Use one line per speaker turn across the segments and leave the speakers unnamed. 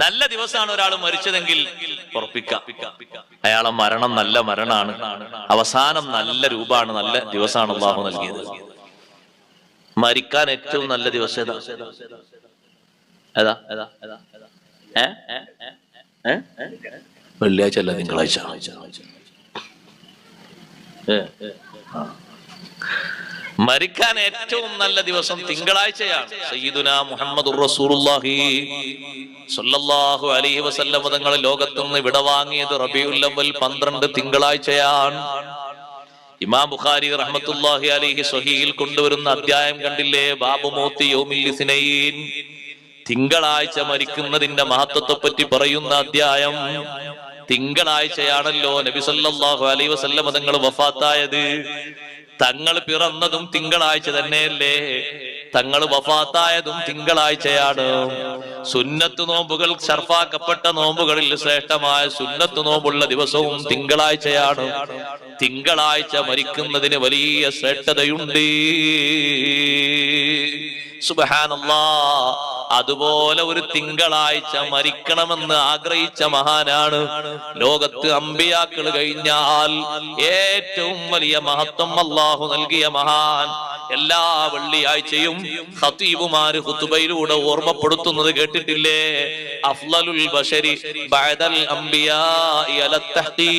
നല്ല ദിവസമാണ് ഒരാൾ മരിച്ചതെങ്കിൽ ഉറപ്പിക്കാം. അയാളെ മരണം നല്ല മരണമാണ് അവസാനം നല്ല രൂപമാണ് നല്ല ദിവസമാണ് അള്ളാഹു നൽകിയത്. മരിക്കാൻ ഏറ്റവും നല്ല ദിവസം ഏതാ? ഏതാ? വെള്ളിയാഴ്ച അല്ല തിങ്കളാഴ്ച. മരിക്കാൻ ഏറ്റവും നല്ല ദിവസം തിങ്കളാഴ്ചയാണ്. മുഹമ്മദ് റസൂലുള്ളാഹി അലൈഹി വസല്ലം തങ്ങൾ ലോകത്തുനിന്ന് വിടവാങ്ങിയത് റബീഉൽ അവ്വൽ പന്ത്രണ്ട് തിങ്കളാഴ്ചയാണ്. ഇമാം ബുഖാരി റഹ്മത്തുള്ളാഹി അലൈഹി സ്വഹീൽ കൊണ്ടുവരുന്ന അധ്യായം കണ്ടില്ലേ? ബാബു മോത്തി തിങ്കളാഴ്ച മരിക്കുന്നതിന്റെ മഹത്വത്തെ പറ്റി പറയുന്ന അധ്യായം തിങ്കളാഴ്ചയാണല്ലോ. നബി സല്ലല്ലാഹു അലൈഹി വസല്ലം തങ്ങൾ വഫാത്തായത്. തങ്ങൾ പിറന്നതും തിങ്കളാഴ്ച തന്നെയല്ലേ? തങ്ങൾ വഫാത്തായതും തിങ്കളാഴ്ചയാണ്. സുന്നത്ത് നോമ്പുകൾ ഷർഫാക്കപ്പെട്ട നോമ്പുകളിൽ ശ്രേഷ്ഠമായ സുന്നത്ത് നോമ്പുള്ള ദിവസവും തിങ്കളാഴ്ചയാണ്. തിങ്കളാഴ്ച മരിക്കുന്നതിന് വലിയ ശ്രേഷ്ഠതയുണ്ട്. സുബഹാനല്ലാ. അതുപോലെ ഒരു തിങ്കളാഴ്ച മരിക്കണമെന്ന് ആഗ്രഹിച്ച മഹാനാണ്. ലോകത്ത് അമ്പിയാക്കൾ കഴിഞ്ഞാൽ ഏറ്റവും വലിയ മഹത്വം അള്ളാഹു നൽകിയ മഹാൻ. എല്ലാ വെള്ളിയാഴ്ചയും ഹത്തീബുമാര് ഖുതുബയിലൂടെ ഓർമ്മപ്പെടുത്തുന്നത് കേട്ടിട്ടില്ലേ? അഫ്ലലുൽ ബഷരി ബഅദൽ തഹ്ഖീഖ്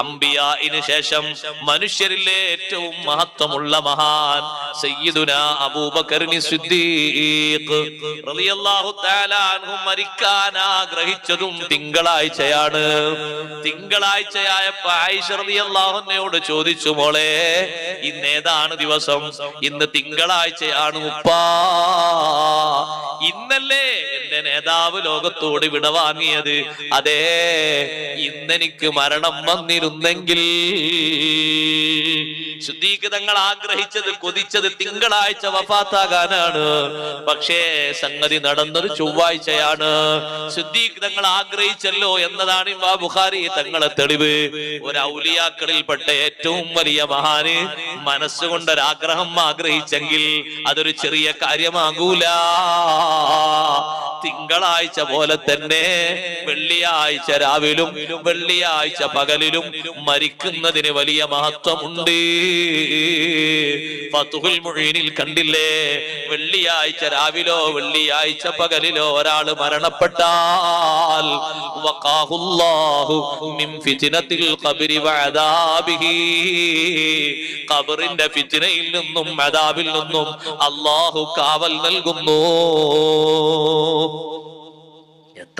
അംബിയാഇന് ശേഷം മനുഷ്യരിലെ ഏറ്റവും മഹത്വമുള്ള മഹാൻ സയ്യിദുന അബൂബക്കറിനി സിദ്ദീഖ്. റളിയല്ലാഹു തആല അൻഹു മരിക്കാൻ ആഗ്രഹിച്ചതും തിങ്കളാഴ്ചയാണ്. തിങ്കളാഴ്ചയായപ്പോ ആയിഷ റളിയല്ലാഹു അൻഹയോട് ചോദിച്ചു മോളെ ഇന്ന് ഏതാണ് ദിവസം. ഇന്ന് തിങ്കളാഴ്ചയാണ് ഉപ്പാ. ഇന്നല്ലേ എന്റെ നേതാവ് ലോകത്തോട് വിടവാങ്ങിയത് അതെ ഇന്നെനിക്ക് മരണം വന്നിരുന്നെങ്കിൽ ശുദ്ധീകൃതങ്ങൾ ആഗ്രഹിച്ചത് കൊതിച്ചത് തിങ്കളാഴ്ച വഫാത്താകാനാണ്. പക്ഷേ സംഗതി നടന്നത് ചൊവ്വാഴ്ചയാണ്. ശുദ്ധീകൃതങ്ങൾ ആഗ്രഹിച്ചല്ലോ എന്നതാണ് ഇമാ ബുഖാരി തങ്ങളെ തെളിവ്. ഒരു ഔലിയാക്കളിൽപ്പെട്ട ഏറ്റവും വലിയ മഹാന് മനസ്സുകൊണ്ടൊരാഗ്രഹം ആഗ്രഹിച്ചെങ്കിൽ അതൊരു ചെറിയ കാര്യമാകൂല. തിങ്കളാഴ്ച പോലെ തന്നെ വെള്ളിയാഴ്ച രാവിലും വെള്ളിയാഴ്ച പകലിലും മരിക്കുന്നതിന് വലിയ മഹത്വമുണ്ട്. ഫതുഹുൽ മുഈനിൽ കണ്ടില്ലേ? വെള്ളിയാഴ്ച രാവിലോ വെള്ളിയാഴ്ച പകലിലോ ഒരാൾ മരണപ്പെട്ടാൽ ഖബറിന്റെ ഫിത്നയിൽ നിന്നും അദാബിൽ നിന്നും അള്ളാഹു കാവൽ നൽകുന്നു.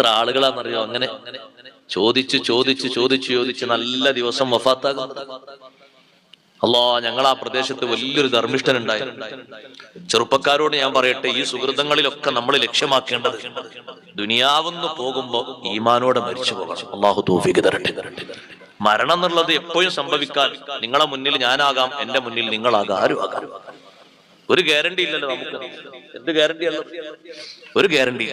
എത്ര ആളുകളാണെന്നറിയോ? അങ്ങനെ ചോദിച്ചു ചോദിച്ചു ചോദിച്ചു ചോദിച്ച് നല്ല ദിവസം വഫാത്താകും. അല്ലാ ഞങ്ങൾ ആ പ്രദേശത്ത് വലിയൊരു ധർമ്മിഷ്ഠൻ ഉണ്ടായിരുന്നു. ചെറുപ്പക്കാരോട് ഞാൻ പറയട്ടെ ഈ സുഹൃതങ്ങളിലൊക്കെ നമ്മൾ ലക്ഷ്യമാക്കേണ്ടത് ദുനിയാവുന്ന് പോകുമ്പോ ഈമാനോടെ മരിച്ചു പോകണം. അള്ളാഹു തോഫിക്ക് തരട്ടെ. മരണം എന്നുള്ളത് എപ്പോഴും സംഭവിക്കാൻ നിങ്ങളെ മുന്നിൽ ഞാനാകാം എന്റെ മുന്നിൽ നിങ്ങളാകാം ആരും ആകാം. ഒരു ഗ്യാരണ്ടി ഇല്ലല്ലോ നമുക്ക്. എന്ത് ഗ്യാരണ്ടി ഒരു ഗ്യാരണ്ടി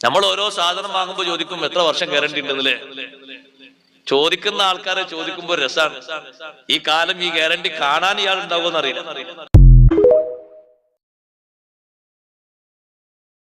നമ്മൾ ഓരോ സാധനം വാങ്ങുമ്പോൾ ചോദിക്കും എത്ര വർഷം ഗ്യാരണ്ടി ഉണ്ടെന്നല്ലേ ചോദിക്കുന്ന ആൾക്കാരെ ചോദിക്കുമ്പോൾ രസാണ്. ഈ കാലം ഈ ഗ്യാരണ്ടി കാണാൻ ഇയാൾ ഉണ്ടാവുമെന്ന് അറിയില്ല